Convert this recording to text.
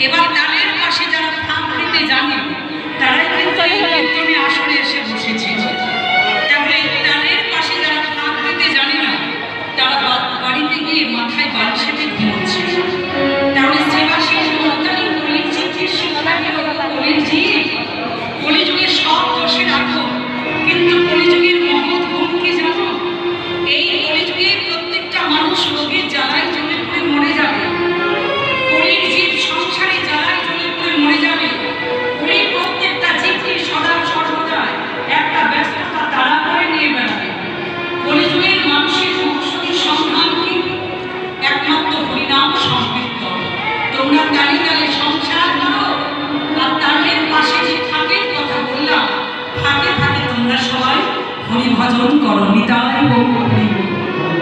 এবার ডালের পাশে যারা হরিভজন করো নিতাই